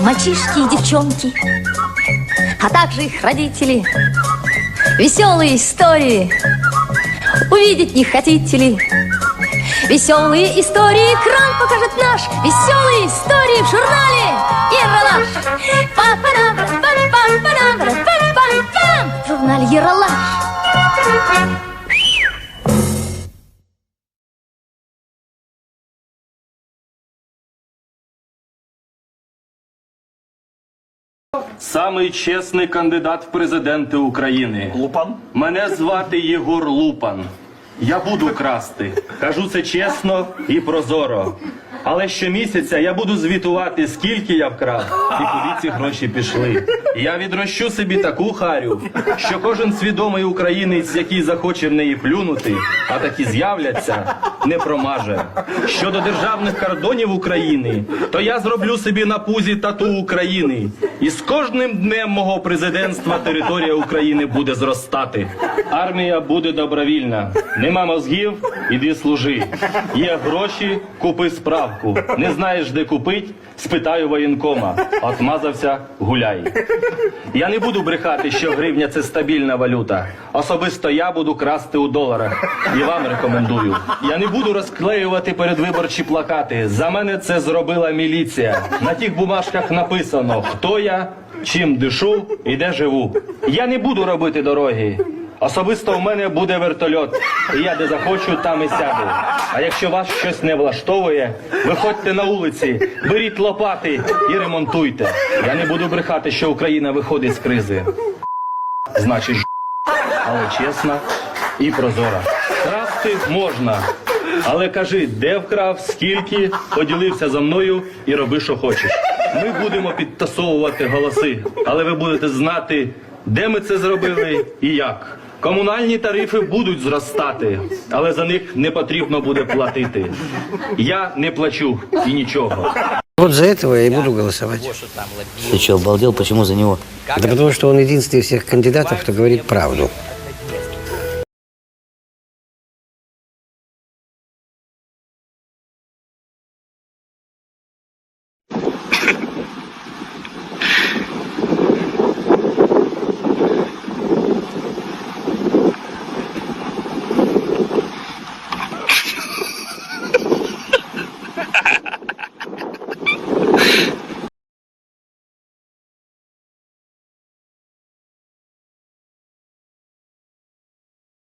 мальчишки и девчонки, а также их родители. Веселые истории увидеть не хотите ли? Веселые истории экран покажет наш Веселые истории в журнале Ералаш Па-па-дам-пам-пам-пам-пам-пам-пам. В журнале Ералаш Самий чесний кандидат в президенти України. Лупан? Мене звати Єгор Лупан. Я буду красти. Кажу це чесно і прозоро. Але щомісяця я буду звітувати, скільки я вкрав і куди ці гроші пішли. Я відрощу собі таку харю, що кожен свідомий українець, який захоче в неї плюнути, а такі з'являться, не промаже. Щодо державних кордонів України, то я зроблю собі на пузі тату України. І з кожним днем мого президентства територія України буде зростати. Армія буде добровільна. Нема мозгів, іди служи. Є гроші, купи справку. Не знаєш, де купить, спитаю воєнкома. Отмазався, гуляй. Я не буду брехати, що гривня це стабільна валюта. Особисто я буду красти у доларах. І вам рекомендую. Я не буду розклеювати передвиборчі плакати. За мене це зробила міліція. На тих бумажках написано, хто я, чим дишу і де живу. Я не буду робити дороги. Особисто в мене буде вертольот, і я де захочу, там і сяду. А якщо вас щось не влаштовує, виходьте на вулиці, беріть лопати і ремонтуйте. Я не буду брехати, що Україна виходить з кризи. Значить, але чесна і прозора. Красти можна. Але кажи, де вкрав, скільки, поділився за мною і роби, що хочеш. Ми будемо підтасовувати голоси, але ви будете знати, де ми це зробили і як. Комунальні тарифи будуть зростати, але за них не потрібно буде платити. Я не плачу і нічого. Вот за этого я и буду голосовать. Ты что, обалдел? Почему за него? Да потому что он единственный из всех кандидатов, кто говорит правду.